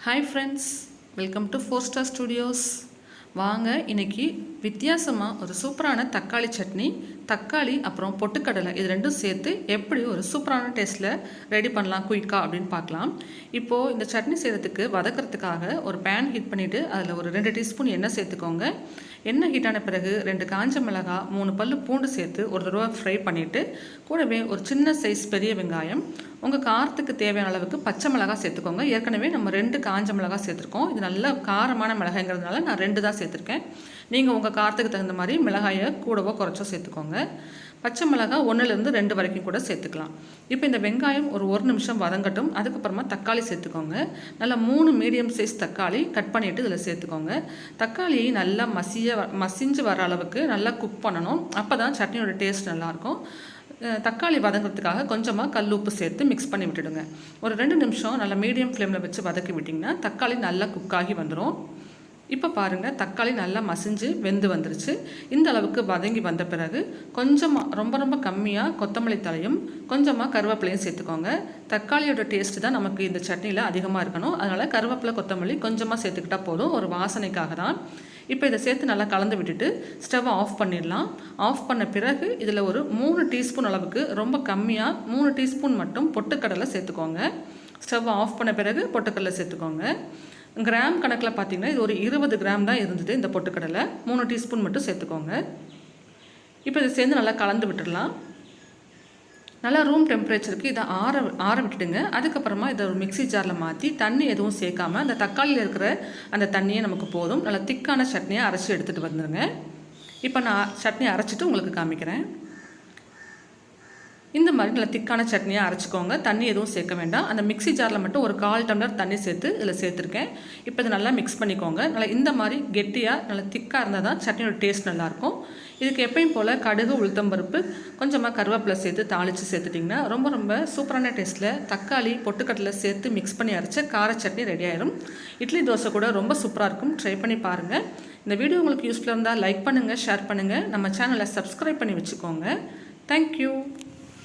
hi friends welcome to four star studios வாங்க இன்னைக்கு வித்தியாசமாக ஒரு சூப்பரான தக்காளி சட்னி தக்காளி அப்புறம் பொட்டுக்கடலை இது ரெண்டும் சேர்த்து எப்படி ஒரு சூப்பரான டேஸ்ட்டில் ரெடி பண்ணலாம் குயிக்காக அப்படின்னு பார்க்கலாம். இப்போது இந்த சட்னி செய்கிறதுக்கு வதக்கிறதுக்காக ஒரு பேன் ஹீட் பண்ணிவிட்டு அதில் ஒரு ரெண்டு டீஸ்பூன் எண்ணெய் சேர்த்துக்கோங்க. எண்ணெய் ஹீட்டான பிறகு ரெண்டு காஞ்ச மிளகாய் மூணு பல்லு பூண்டு சேர்த்து ஒரு தடவை ஃப்ரை பண்ணிவிட்டு கூடவே ஒரு சின்ன சைஸ் பெரிய வெங்காயம் உங்கள் காரத்துக்கு தேவையான அளவுக்கு பச்சை மிளகாய் சேர்த்துக்கோங்க. ஏற்கனவே நம்ம ரெண்டு காஞ்ச மிளகாய் சேர்த்துருக்கோம். இது நல்ல காரமான மிளகாய்ங்கிறதுனால நான் ரெண்டு தான் சேர்த்துருக்கேன். நீங்கள் உங்கள் காரத்துக்கு தகுந்த மாதிரி மிளகாயை கூடவோ குறைச்சோ சேர்த்துக்கோங்க. பச்சை மிளகாய் ஒன்றுலேருந்து ரெண்டு வரைக்கும் கூட சேர்த்துக்கலாம். இப்போ இந்த வெங்காயம் ஒரு ஒரு நிமிஷம் வதங்கட்டும். அதுக்கப்புறமா தக்காளி சேர்த்துக்கோங்க. நல்லா மூணு மீடியம் சைஸ் தக்காளி கட் பண்ணிவிட்டு இதில் சேர்த்துக்கோங்க. தக்காளி நல்லா மசிய வ- மசிஞ்சு வர அளவுக்கு நல்லா குக் பண்ணணும். அப்போ தான் சட்னியோட டேஸ்ட் நல்லாயிருக்கும். தக்காளி வதங்கிறதுக்காக கொஞ்சமாக கல் உப்பு சேர்த்து மிக்ஸ் பண்ணி விட்டுடுங்க. ஒரு ரெண்டு நிமிஷம் நல்லா மீடியம் ஃப்ளேமில் வச்சு வதக்கி விட்டிங்கன்னா தக்காளி நல்லா குக்காகி வந்துடும் இப்போ பாருங்கள் தக்காளி நல்லா மசிஞ்சு வெந்து வந்துருச்சு. இந்த அளவுக்கு வதங்கி வந்த பிறகு கொஞ்சமாக ரொம்ப ரொம்ப கம்மியாக கொத்தமல்லி தலையும் கொஞ்சமாக கருவேப்பிலையும் சேர்த்துக்கோங்க. தக்காளியோட டேஸ்ட்டு தான் நமக்கு இந்த சட்னியில் அதிகமாக இருக்கணும். அதனால் கருவேப்பிலை கொத்தமல்லி கொஞ்சமாக சேர்த்துக்கிட்டா போதும். ஒரு வாசனைக்காக தான். இப்போ இதை சேர்த்து நல்லா கலந்து விட்டுட்டு ஸ்டவ்வை ஆஃப் பண்ணிடலாம். ஆஃப் பண்ண பிறகு இதில் ஒரு மூணு டீஸ்பூன் அளவுக்கு ரொம்ப கம்மியாக மூணு டீஸ்பூன் மட்டும் பொட்டுக்கடலை சேர்த்துக்கோங்க. ஸ்டவ்வை ஆஃப் பண்ண பிறகு பொட்டுக்கடலை சேர்த்துக்கோங்க. கிராம் கணக்கில் பார்த்தீங்கன்னா இது ஒரு இருபது கிராம் தான் இருந்தது இந்த பொட்டுக்கடலை. மூணு டீஸ்பூன் மட்டும் சேர்த்துக்கோங்க. இப்போ இதை சேர்ந்து நல்லா கலந்து விட்டுடலாம். நல்லா ரூம் டெம்பரேச்சருக்கு இதை ஆற ஆற விட்டுடுங்க. அதுக்கப்புறமா இதை ஒரு மிக்ஸி ஜாரில் மாற்றி தண்ணி எதுவும் சேர்க்காம அந்த தக்காளியில் இருக்கிற அந்த தண்ணியே நமக்கு போதும். நல்லா திக்கான சட்னியை அரைச்சி எடுத்துகிட்டு வந்துடுங்க இப்போ நான் சட்னி அரைச்சிட்டு உங்களுக்கு காமிக்கிறேன். இந்த மாதிரி நல்லா திக்கான சட்னியாக அரைச்சிக்கோங்க. தண்ணி எதுவும் சேர்க்க வேண்டாம். அந்த மிக்ஸி ஜாரில் மட்டும் ஒரு கால் டம்ளர் தண்ணி சேர்த்து இதில் சேர்த்துருக்கேன். இப்போ இதை நல்லா மிக்ஸ் பண்ணிக்கோங்க. நல்லா இந்த மாதிரி கெட்டியாக நல்லா திக்காக இருந்தால் தான் சட்னியோட டேஸ்ட் நல்லாயிருக்கும். இதுக்கு எப்பயும் போல் கடுகு உளுத்தம்பருப்பு கொஞ்சமாக கருவேப்பிலை சேர்த்து தாளித்து சேர்த்துட்டிங்கன்னா ரொம்ப ரொம்ப சூப்பரான டேஸ்ட்டில் தக்காளி பொட்டுக்கடலை சேர்த்து மிக்ஸ் பண்ணி அரைச்ச கார சட்னி ரெடி ஆயிரும். இட்லி தோசை கூட ரொம்ப சூப்பராக இருக்கும். ட்ரை பண்ணி பாருங்கள் இந்த வீடியோ உங்களுக்கு யூஸ்ஃபுல்லாக இருந்தால் லைக் பண்ணுங்கள் ஷேர் பண்ணுங்கள் நம்ம சேனலை சப்ஸ்கிரைப் பண்ணி வச்சுக்கோங்க. தேங்க்யூ